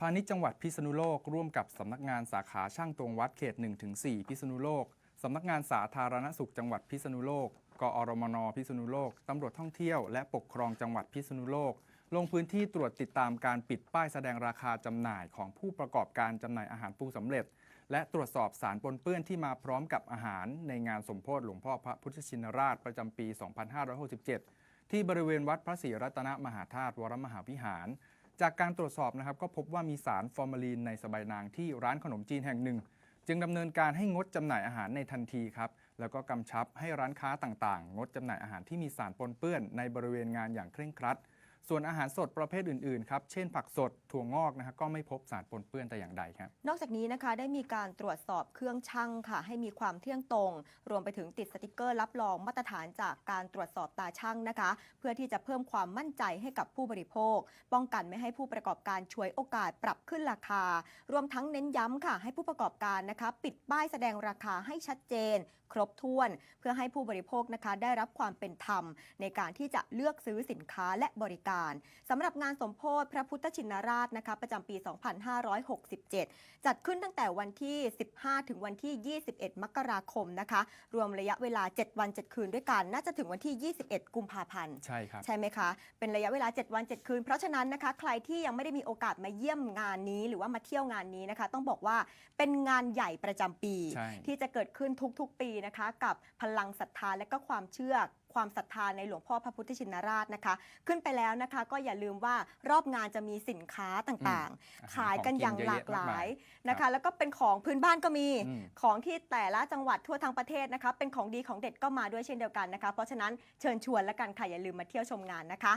พาณิชย์จังหวัดพิษณุโลกร่วมกับสำนักงานสาขาช่างตวงวัดเขต 1-4 พิษณุโลกสำนักงานสาธารณสุขจังหวัดพิษณุโลก กอรมนพิษณุโลก ตำรวจท่องเที่ยวและปกครองจังหวัดพิษณุโลก ลงพื้นที่ตรวจติดตามการปิดป้ายแสดงราคาจำหน่ายของผู้ประกอบการจำหน่ายอาหารปรุงสำเร็จ และตรวจสอบสารปนเปื้อนที่มาพร้อมกับอาหาร ในงานสมโพธิหลวงพ่อพระพุทธชินราชประจำปี 2567 ที่บริเวณวัดพระศรีรัตนมหาธาตุวรมหาวิหาร จากการตรวจสอบนะครับก็พบว่ามีสารฟอร์มาลีนในสบายนางที่ร้านขนมจีนแห่งหนึ่ง จึงดำเนินการให้งดจำหน่ายอาหารในทันทีครับแล้วก็กำชับให้ร้านค้าต่างๆ งดจำหน่ายอาหารที่มีสารปนเปื้อนในบริเวณงานอย่างเคร่งครัด ส่วนอาหารสดประเภทอื่นๆครับ เช่นผักสดถั่วงอกนะครับก็ไม่พบสารปนเปื้อนแต่อย่างใดครับ นอกจากนี้นะคะได้มีการตรวจสอบเครื่องชั่งค่ะ ให้มีความเที่ยงตรง รวมไปถึงติดสติกเกอร์รับรองมาตรฐานจากการตรวจสอบตาช่างนะคะ เพื่อที่จะเพิ่มความมั่นใจให้กับผู้บริโภค ป้องกันไม่ให้ผู้ประกอบการช่วยโอกาสปรับขึ้นราคา รวมทั้งเน้นย้ำค่ะ ให้ผู้ประกอบการนะคะปิดป้ายแสดงราคาให้ชัดเจน ครบถ้วน เพื่อให้ผู้บริโภคนะคะได้รับความเป็นธรรม ในการที่จะเลือกซื้อสินค้าและบริการสำหรับงานสมโพธิพระพุทธชินราชนะคะประจำปี 2567 จัดขึ้นตั้งแต่วันที่ 15 ถึงวันที่ 21 มกราคมนะคะ รวมระยะเวลา 7 วัน 7 คืนด้วยกัน น่าจะถึงวันที่ 21 กุมภาพันธ์ ใช่ครับ ใช่ไหมคะ เป็นระยะเวลา 7 วัน 7 คืน เพราะฉะนั้นนะคะ ใครที่ยังไม่ได้มีโอกาสมาเยี่ยมงานนี้ หรือว่ามาเที่ยวงานนี้นะคะ ต้องบอกว่าเป็นงานใหญ่ประจำปี ใช่ ที่จะเกิดขึ้นทุกๆ ปีนะคะ กับพลังศรัทธาและก็ความเชื่อ ความศรัทธาในหลวงพ่อพระพุทธชินราชนะคะ ขึ้นไปแล้วนะคะ ก็อย่าลืมว่ารอบงานจะมีสินค้าต่างอาหารๆขายกันอย่างของกินเยอะหแยะลากหลายมากมายนะครัคะบแล้วก็เป็นของพื้นบ้านก็มีอืมของที่แต่ละจังหวัดทั่วทั้งประเทศนะคะเป็นของดีของเด็ดก็มาด้วยเช่นเดียวกันนะคะ เพราะฉะนั้นเชิญชวนและกันค่ะอย่าลืมมาเที่ยวชมงานนะคะ